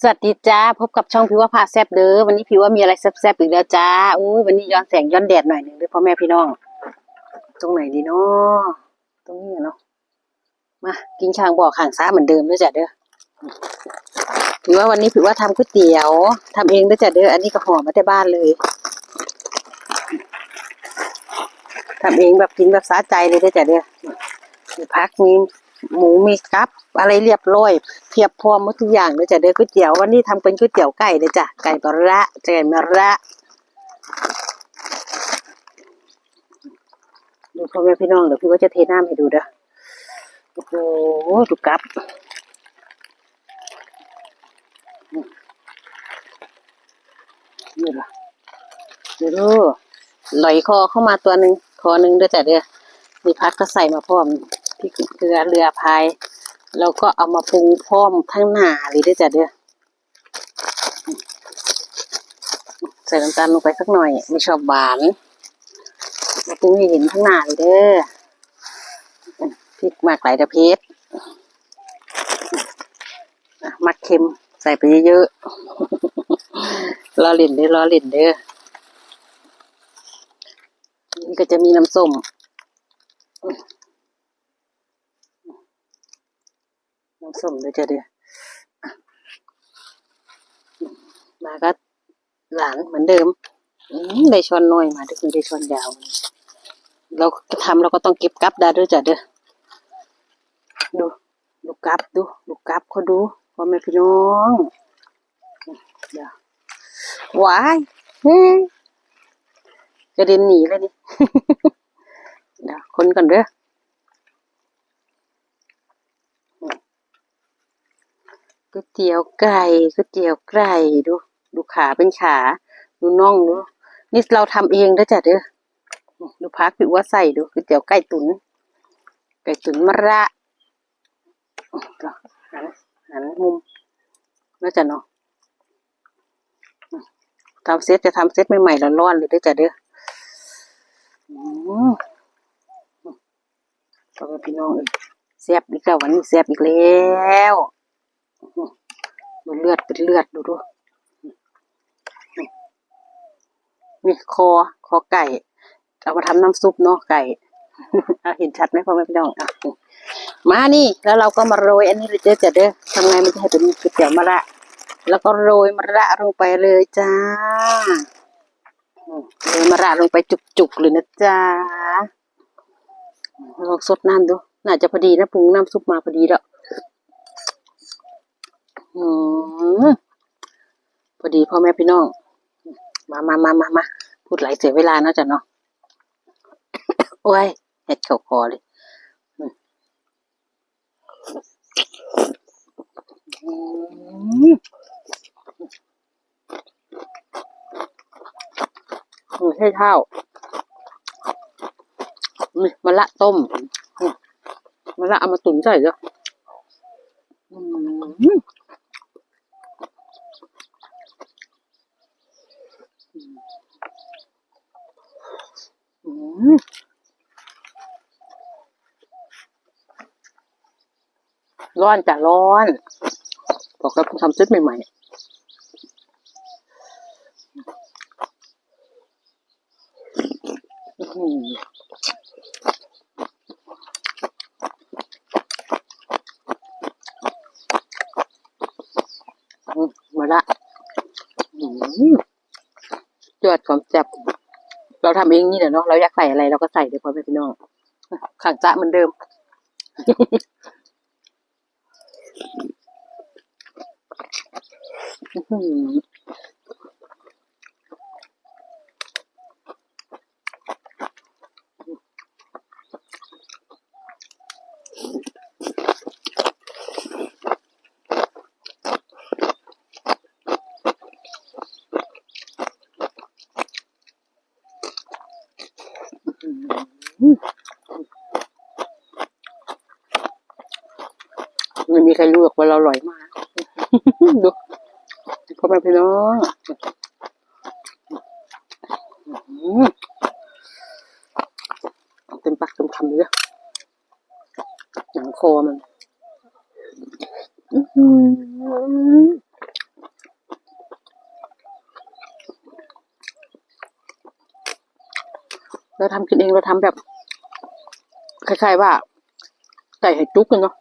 สวัสดีจ้าพบกับช่องพิวว่าพาแซบเด้อวันนี้พิวว่ามีอะไรแซบๆอีกแล้วจ้าอุ้ยวันนี้ย้อนแสงย้อนแดดหน่อยหนึ่งด้วยพ่อแม่พี่น้อง ตรงไหนดีเนาะตรงนี้เนาะมากินชางบ่อข่างซ้าเหมือนเดิมด้วยจ้ะเด้อถือว่าวันนี้ถือว่าทำก๋วยเตี๋ยวทำเองด้วยจ้ะเด้ออันนี้ก็ห่อมาแต่บ้านเลยทำเองแบบกินแบบสาใจเลยด้วยจ้ะเด้อมีพักมี หมูมีกับ อะไรเรียบร้อยเพียบพร้อมหมดทุกอย่างเลยจ้ะเด้อก๋วยเตี๋ยววันนี้ทำเป็นก๋วยเตี๋ยวไก่เลยจ้ะไก่มะระไก่มะระดูพ่อแม่พี่น้องเดี๋ยวพี่ว่าจะเทน้ำให้ดูเด้อโอ้โหดูกับนี่ล่ะดูดูไหลคอเข้ามาตัวหนึ่งคอหนึ่งด้วยจ้ะเด้อมีพักก็ใส่มาพร้อม ริกเกลือเรือพายแล้วก็เอามาปรุงพร้อมทั้งหน้าเลยด้จ้ะเด้อใส่น้ำตาลลงไปสักหน่อยไม่ชอบหวานมาปรุงให้เห็นทั้งหน้าเลยเด้อพริกมากหลายตะเพชรมักเค็มใส่ไปเยอะๆรอเล่นเด้อรอเล่นเด้อนี่ก็จะมีน้ำส้ม น้ำส้มด้วยจ้ะเด้ออะมาก็หลานเหมือนเดิมได้ช้อนน้อยมาด้วยคือได้ช้อนยาว เราทำเราก็ต้องเก็บกับได้ด้วยจ้ะเด้อดูดูกับดูดูกับเขาดูพ่อแม่พี่น้องเดี๋ยววายจะเดินหนีเลยนี่เดี๋ยวคนก่อนเด้อ ก๋วยเตี๋ยวไก่ก๋วยเตี๋ยวไก่ดู ดูขาเป็นขา ดูน่องดูนี่เราทำเองด้จ้ะเด้อดูพักผิวว่าใส่ดูก๋วยเตี๋ยวไก่ตุนไก่ตุนมะระหันหันมุมแล้วจ้ะเนาะทำเซตจะทำเซตใหม่ๆร้อนๆเลยด้วยจ้ะเด้ออืมพ่อแม่พี่น้องเอ้ยแซ่บอีกแล้ววันนี้แซ่บอีกแล้ว ดูเลือดเป็นเลือดดูดูนี่คอคอไก่ เอามาทำน้ำซุปเนาะไก่เอาเห็นชัดไหมพ่อแม่พี่น้องอะมานี่แล้วเราก็มาโรยอันนี้เลยเด้อจ้ะเด้อทำไงมันจะให้เป็นก๋วยเตี๋ยวมะระแล้วก็โรยมะระลงไปเลยจ้าโรยมะระลงไปจุกๆเลยนะจ้าลองสดน้ำดู น่าจะพอดีนะปรุงน้ำซุปมาพอดีแล้ว อืมพอดีพ่อแม่พี่น้อง มามามามามาพูดหลายเสียเวลาเนาะจ้ะเนาะโอ้ยเห็ดเข่าคอเลยอืมอืมไม่ใช่ข้าวนี่มะละต้มมะละเอามาตุ๋นใส่จ้ะอืม อืม ร้อนจ้ะร้อนบอกแล้วทำซุปใหม่ๆมาละอืมจวดความแซ่บเราทำเองนี่แหละเนาะ เราอยากใส่อะไรเราก็ใส่เลยพ่อแม่พี่น้องขังจ้าเหมือนเดิม อื้อหือ ไม่มีใครรู้หรอกว่าเราอร่อยมากดู พ่อแม่พี่น้องเต็มปากเต็มคำเลยหนังคอมันเราทำกินเองเราทำแบบคล้ายๆว่า ใส่เห็ดจุกกันเนาะ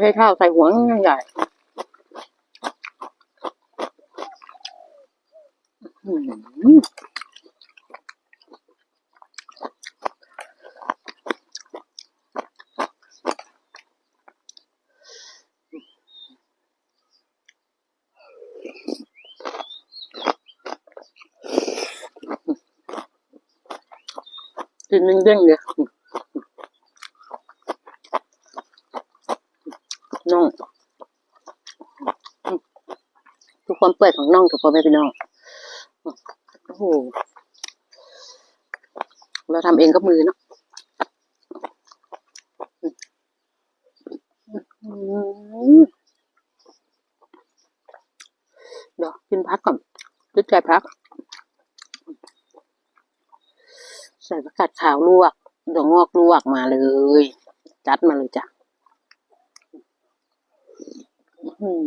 ใช่ข้าวใส่หัวใหญ่ๆอืมกินเด้งๆเลย น่องทุกความเปื่อยของน่องถูกพ่อแม่พี่น้องโอ้โหเราทำเองกับมือเนาะเดี๋ยวกินพักก่อนยึดใจพัก ใส่ผักกาดขาวลวกดอกงอกลวกมาเลย จัดมาเลยจ้ะ อืม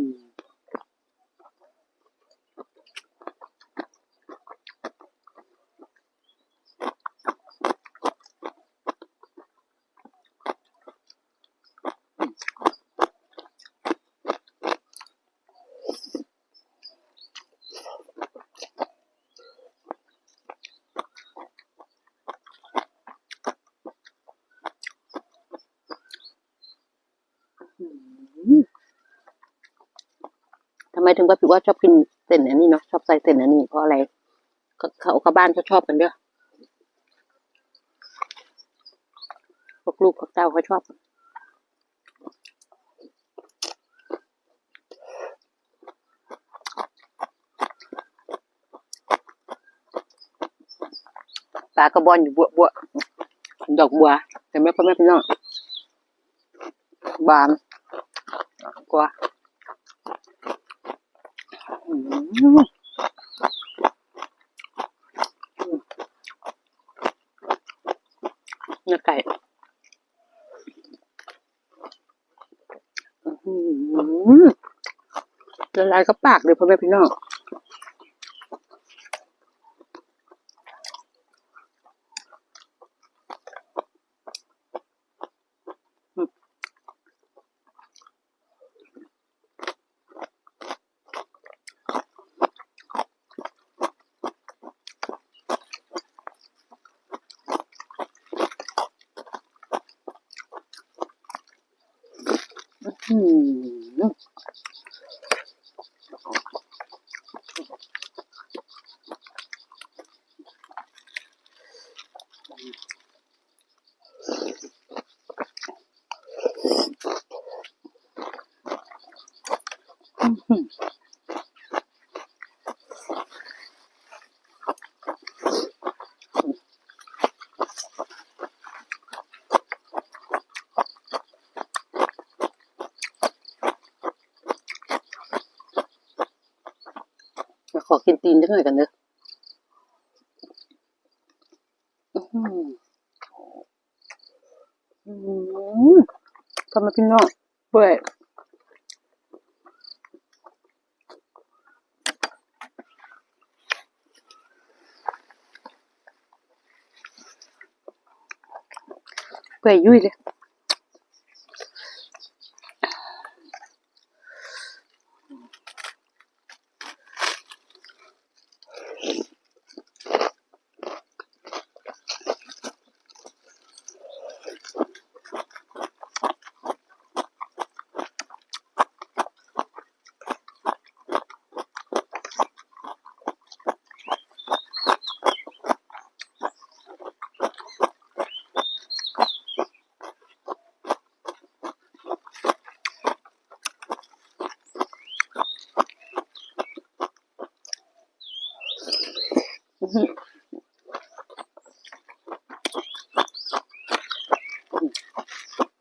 ทำไมถึงว่าพี่ว่าชอบกินเส้นอันนี้เนาะชอบใส่เส้นอันนี้เพราะอะไรเขาเขากับบ้านเขาชอบกันเด้อพวกลูกพวกเต้าเขาชอบปลากระบอนอยู่บัวบัวดอกบัวแต่แม่พ่อแม่พี่น้องบานกว่าอืม เนื้อไก่ละลายก็ปากเลยพ่อแม่พี่น้อง อืมมาขอ กินตีนจังหน่อยกันเด้ออื้อหืออืมทำไมพี่น้องเปื่อยเปื่อยยุ่ยเลย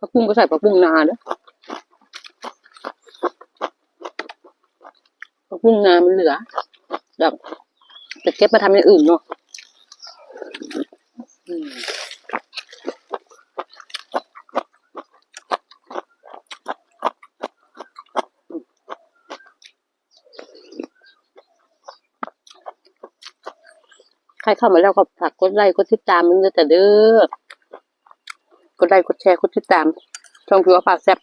ผักบุ้งก็ใส่ผักบุ้งนาเด้อผักบุ้งนามันเหลือแบบจะเก็บมาทำอย่างอื่นเนาะใครเข้ามาแล้วก็ผักกดไลค์กดติดตามมึงเด้อแต่เด้อ กดไลค์กดแชร์กดติดตามช่องพิวปาแซ่บ